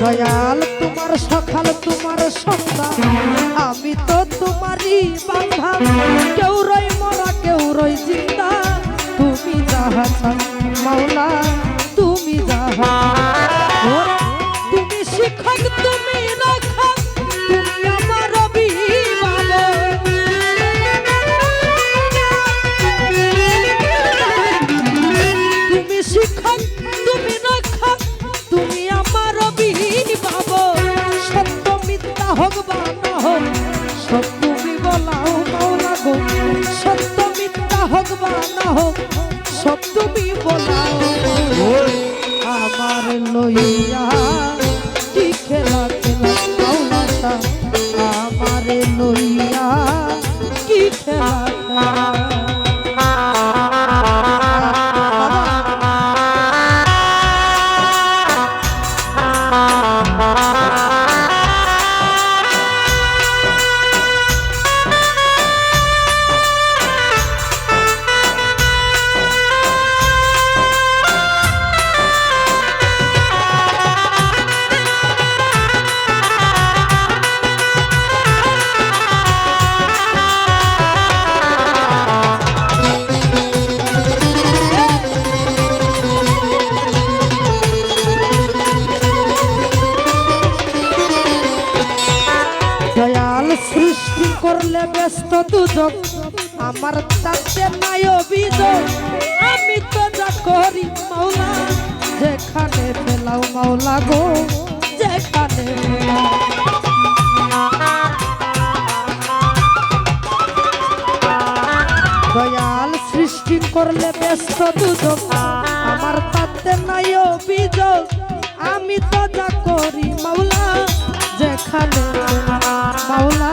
দয়াল তোমার সকাল তোমার সন্ধ্যা। আমি তো তোমারই বান্ধা কেউ রয় আমার করলে ব্যস্ত দুজন। আমার তাতে নাই অভিযোগ। আমি তো যা করি মাওলা, যেখানে ফেলাও মাওলা গো, যেখানে। দয়াল সৃষ্টি করলে ব্যস্ত দুজন। আমার তাতে নাই অভিযোগ। আমি তো যা করি মাওলা, যেখানে মাওলা।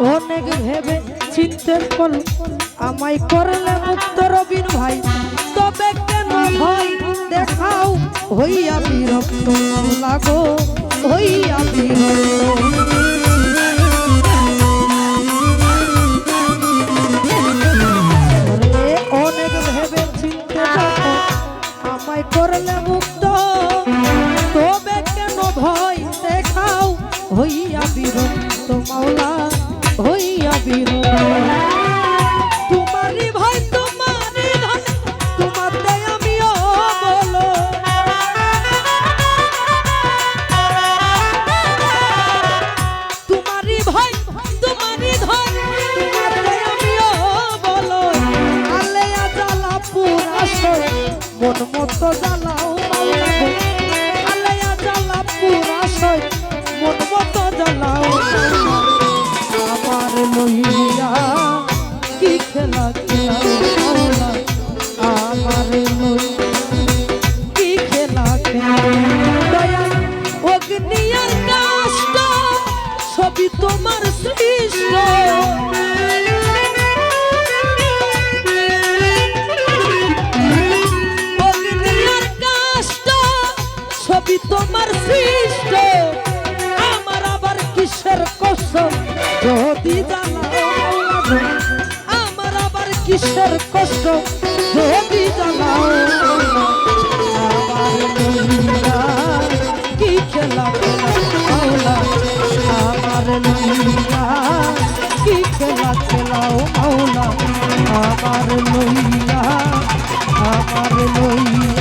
অনেক ভেবে চিনতে কল আমায় করলে মুক্ত রবিন ভাই। তবে কেন ভয়? দেখাও, হইয়া বিরক্ত লাগো, হইয়া বিরক্ত। অনেক ভেবে তবে কেন ভয় দেখাও হইয়া বিরক্ত মাওলা হইয়া বিরক্ত তোমারই ভয় তোমারই তোমার সৃষ্ট। সবই তোমার সৃষ্ট। আমার আবার কিসের কসম? যদি জানা, আমার আবার কিসের কষ্ট যদি আমার লইয়া আমার লইয়া